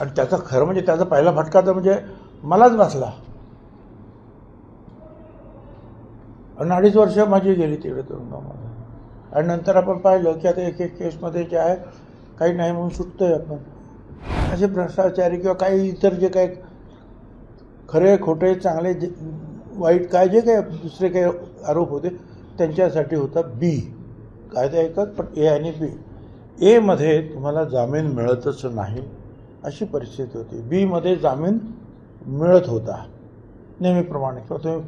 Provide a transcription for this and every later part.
आणि त्याचा खरं म्हणजे त्याचा पहिला फटका तर म्हणजे मलाच बसला. आणि अडीच वर्ष माझी गेली तिकडे तुरुंगामध्ये. आणि नंतर आपण पाहिलं की आता एक एक केसमध्ये जे आहे काही नाही म्हणून सुटतोय आपण. असे भ्रष्टाचारी किंवा काही इतर जे काही खरे खोटे चांगले जे वाईट काय जे काही दुसरे काही आरोप होते त्यांच्यासाठी होता बी कायदा एकच पण ए आणि बी एमध्ये तुम्हाला जामीन मिळतच नाही. अशी परिस्थिती होती. बीमध्ये जामीन मिळत होता नेहमीप्रमाणे. किंवा तुम्ही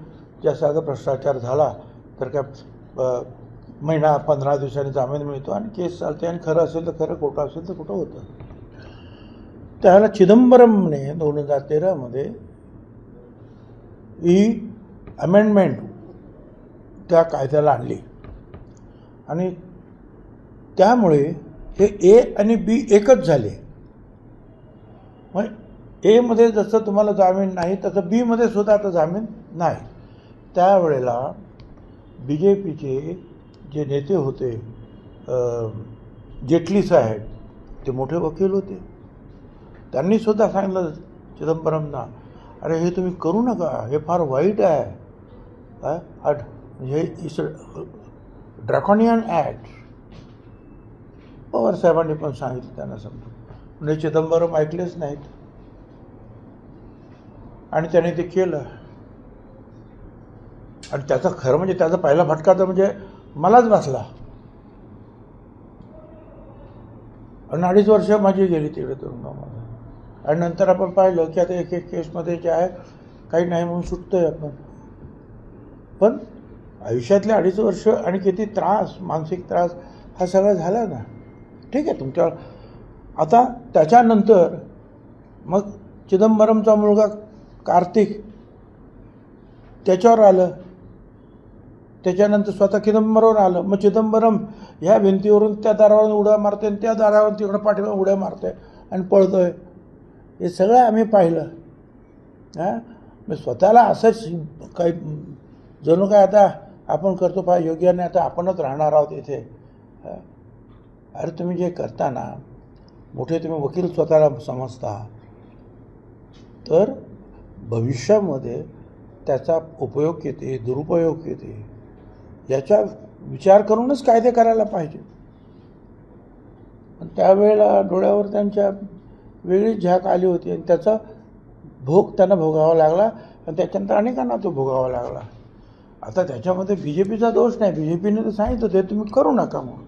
जास्त अगं भ्रष्टाचार झाला तर काय महिना पंधरा दिवसांनी जामीन मिळतो आणि केस चालते आणि खरं असेल तर खरं खोटं असेल तर खोटं होतं. त्याला चिदंबरमने दोन हजार तेरामध्ये ही अमेंडमेंट त्या कायद्याला आणली. आणि त्यामुळे हे ए आणि बी एकच झाले. मग एमध्ये जसं तुम्हाला जामीन नाही तसं बीमध्ये सुद्धा आता जामीन नाही. त्यावेळेला बी जे पीचे जे नेते होते जेटली साहेब ते मोठे वकील होते. त्यांनी सुद्धा सांगितलं चिदंबरमना अरे हे तुम्ही करू नका हे फार वाईट आहे. हे इस ड्रॅकॉनियन ॲक्ट. पवार साहेबांनी पण सांगितलं त्यांना समजून. म्हणजे चिदंबरम ऐकलेच नाहीत. आणि त्याने ते केलं. आणि त्याचा खरं म्हणजे त्याचा पहिला फटका तर म्हणजे मलाच बसला. आणि अडीच वर्ष माझी गेली तिकडे तुरुंगामध्ये आणि नंतर आपण पाहिलं की आता एक एक केसमध्ये जे आहे काही नाही म्हणून सुटतोय आपण. पण आयुष्यातले अडीच वर्ष आणि किती त्रास मानसिक त्रास हा सगळा झाला ना. ठीक आहे तुमच्या आता त्याच्यानंतर मग चिदंबरमचा मुलगा कार्तिक त्याच्यावर आलं. त्याच्यानंतर स्वतः चिदंबरवर आलं. मग चिदंबरम ह्या भिंतीवरून त्या दारावरून उड्या मारते आणि त्या दारावरून तिकडं पाठीवर उड्या मारतोय आणि पळतोय. हे सगळं आम्ही पाहिलं. हां? मी स्वतःला असंच काही जणू काय आता आपण करतो पहा योग्याने आता आपणच राहणार आहोत इथे. अरे तुम्ही जे करता ना मोठे तुम्ही वकील स्वतःला समजता. तर भविष्यामध्ये त्याचा उपयोग किती दुरुपयोग किती याचा विचार करूनच कायदे करायला पाहिजे. पण त्यावेळेला डोळ्यावर त्यांच्या वेगळीच झाक आली होती आणि त्याचा भोग त्यांना भोगावा लागला आणि त्याच्यानंतर अनेकांना तो भोगावा लागला. आता त्याच्यामध्ये बी जे पीचा दोष नाही. बी जे पीने तर सांगितलं ते तुम्ही करू नका म्हणून.